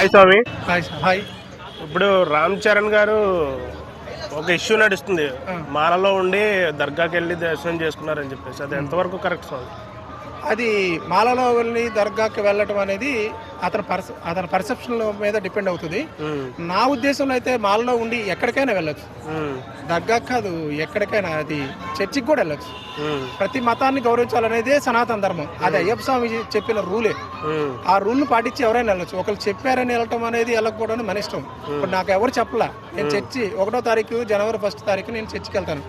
Hi స్వామి. Hi hi. ఇప్పుడు రామ్ చరణ్ గారు ఒక ఇష్యూ నడుస్తుంది. మాలలో ఉండి దర్గాకి వెళ్ళి దర్శనం చేసుకున్నారని చెప్పేసి. అది ఎంతవరకు కరెక్ట్ స్వామి? అది మాలలో వెళ్ళి దర్గాకి వెళ్ళటం అనేది అతని పర్స అతని పర్సెప్షన్ మీద డిపెండ్ అవుతుంది. నా ఉద్దేశంలో అయితే మాలలో ఉండి ఎక్కడికైనా వెళ్ళొచ్చు. దర్గా కాదు ఎక్కడికైనా అది చర్చికి కూడా వెళ్ళొచ్చు. ప్రతి మతాన్ని గౌరవించాలనేదే సనాతన ధర్మం. అది అయ్యప్ప స్వామి చెప్పిన రూలే. ఆ రూల్ని పాటించి ఎవరైనా వెళ్ళొచ్చు. ఒకరు చెప్పారని వెళ్ళటం అనేది వెళ్ళకపోవడం మన ఇష్టం. ఇప్పుడు నాకు ఎవరు చెప్పలా? నేను చర్చి ఒకటో తారీఖు జనవరి ఫస్ట్ తారీఖు నేను చర్చికి వెళ్తాను.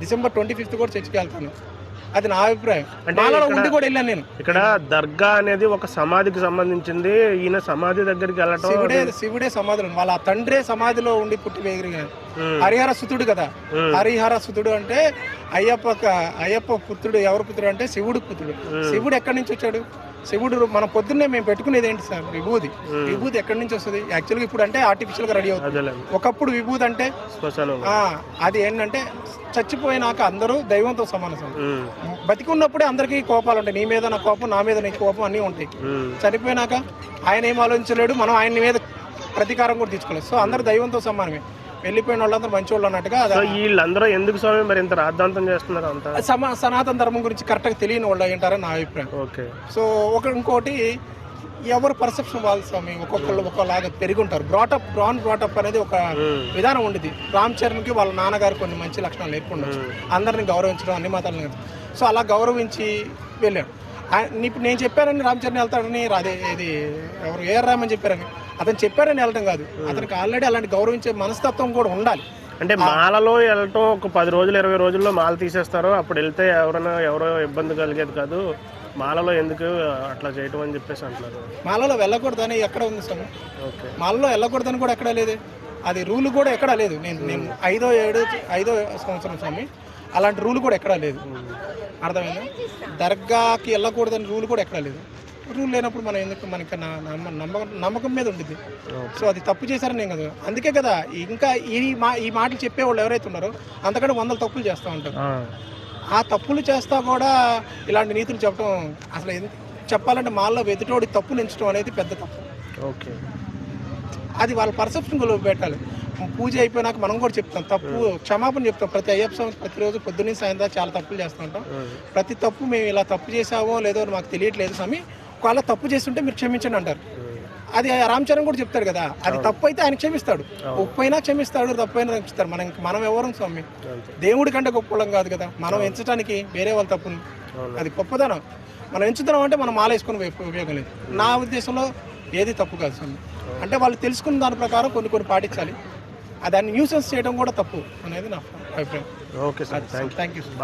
డిసెంబర్ ట్వంటీ ఫిఫ్త్ కూడా చర్చికి వెళ్తాను. అది నా అభిప్రాయం. అంటే ఉండి కూడా వెళ్ళాను నేను. ఇక్కడ దర్గా అనేది ఒక సమాధికి సంబంధించింది. ఈయన సమాధి దగ్గరికి వెళ్ళటం శివుడే శివుడే సమాధిలో వాళ్ళ తండ్రే సమాధిలో ఉండి పుట్టి ఉమ్, హరిహర సుతుడు కదా. హరిహర సుతుడు అంటే అయ్యప్ప అయ్యప్ప పుత్రుడు ఎవరు పుత్రుడు అంటే శివుడు పుత్రుడు. శివుడు ఎక్కడి నుంచి వచ్చాడు? శివుడు మనం పొద్దున్నే మేము పెట్టుకునేది ఏంటి సార్? విభూది విభూది ఎక్కడి నుంచి వస్తుంది? యాక్చువల్గా ఇప్పుడు అంటే ఆర్టిఫిషియల్గా రెడీ అవుతుంది. ఒకప్పుడు విభూది అంటే అది ఏంటంటే చచ్చిపోయినాక అందరూ దైవంతో సమానం సార్. ఉమ్, బతికి ఉన్నప్పుడే అందరికీ కోపాలు ఉంటాయి. నీ మీద నా కోపం నా మీద నీ కోపం అన్నీ ఉంటాయి. చనిపోయినాక ఆయన ఏం ఆలోచించలేడు? మనం ఆయన మీద ప్రతీకారం కూడా తీసుకోలేదు. సో అందరు దైవంతో సమానమే. వెళ్ళిపోయిన వాళ్ళందరూ మంచి వాళ్ళు అన్నట్టుగా వీళ్ళందరూ ఎందుకు స్వామి మరి ఇంత రాద్ధాంతం చేస్తున్నారు అంతా? సమా సనాతన ధర్మం గురించి కరెక్ట్గా తెలియని వాళ్ళు అయి ఉంటారని నా అభిప్రాయం. ఓకే. సో ఒక ఇంకోటి ఎవరు పర్సెప్షన్ వాళ్ళు స్వామి? ఒక్కొక్కళ్ళు ఒక్కొక్కలాగా పెరిగి ఉంటారు బ్రాటప్ బ్రాన్ బ్రాటప్ అనేది ఒక ఉమ్, విధానం ఉండేది. రామ్ చరణ్కి వాళ్ళ నాన్నగారు కొన్ని మంచి లక్షణాలు నేర్పుండొచ్చు అందరిని గౌరవించడం అన్ని మతాలను సో అలా గౌరవించి వెళ్ళాడు ఇప్పుడు నేను చెప్పానని రామ్ చరణ్ వెళ్తాడని అదే ఇది ఎవరు? ఏఆర్ రామన్ చెప్పారని. అతను చెప్పారని వెళ్ళటం కాదు. అతనికి ఆల్రెడీ అలాంటి గౌరవించే మనస్తత్వం కూడా ఉండాలి. అంటే మాలలో వెళ్ళటం ఒక పది రోజులు ఇరవై రోజుల్లో మాల తీసేస్తారు అప్పుడు వెళ్తే ఎవరైనా ఎవరో ఇబ్బంది కలిగేది కాదు. మాలలో ఎందుకు అట్లా చేయటం అని చెప్పేసి అంటున్నారు. మాలలో వెళ్ళకూడదని ఎక్కడ ఉంది స్వామి? ఓకే. మాలలో వెళ్ళకూడదని కూడా ఎక్కడా లేదు. అది రూల్ కూడా ఎక్కడా లేదు. నేను నేను ఐదో ఏడు ఐదో సంవత్సరం స్వామి అలాంటి రూల్ కూడా ఎక్కడా లేదు. అర్థమైందా? దర్గాకి వెళ్ళకూడదని రూల్ కూడా ఎక్కడా లేదు. రూల్ లేనప్పుడు మనం ఎందుకు మనకి నమ్మకం నమ్మకం మీద ఉంటుంది సో అది తప్పు చేశారని నేను కదా. అందుకే కదా ఇంకా ఈ మా ఈ మాటలు చెప్పేవాళ్ళు ఎవరైతే ఉన్నారో అంతకంటే వందల తప్పులు చేస్తూ ఉంటారు. ఆ, తప్పులు చేస్తా కూడా ఇలాంటి నీతులు చెప్పడం అసలు చెప్పాలంటే మాల్లో వెతుటోడి తప్పులు ఎంచడం అనేది పెద్ద తప్పు. ఓకే. అది వాళ్ళ పర్సెప్షన్ పెట్టాలి. పూజ అయిపోయినాక మనం కూడా చెప్తాం. తప్పు క్షమాపణ చెప్తాం. ప్రతి అయ్యప్ప స్వామి ప్రతిరోజు పొద్దున్నే సాయంత్రం చాలా తప్పులు చేస్తూ ఉంటాం. ప్రతి తప్పు మేము ఇలా తప్పు చేసామో లేదో మాకు తెలియట్లేదు స్వామి. ఒకవేళ తప్పు చేస్తుంటే మీరు క్షమించండి అంటారు. అది రామ్ చరణ్ కూడా చెప్తాడు కదా అది తప్పు అయితే ఆయన క్షమిస్తాడు. ఉప్పు అయినా క్షమిస్తాడు తప్పు అయినా క్షమిస్తాడు మనం మనం ఎవరం స్వామి? దేవుడి కంటే గొప్పలం కాదు కదా. మనం ఎంచడానికి వేరే వాళ్ళ తప్పుని. అవును. అది గొప్పదనం. మనం ఎంచుతున్నాం అంటే మనం మాలేసుకుని ఉప- ఉపయోగం లేదు. నా ఉద్దేశంలో ఏది తప్పు కాదు స్వామి. అంటే వాళ్ళు తెలుసుకున్న దాని ప్రకారం కొన్ని కొన్ని పాటించాలి. దాన్ని న్యూసెన్స్ చేయడం కూడా తప్పు అనేది నా అభిప్రాయం. Okay sir. Thank you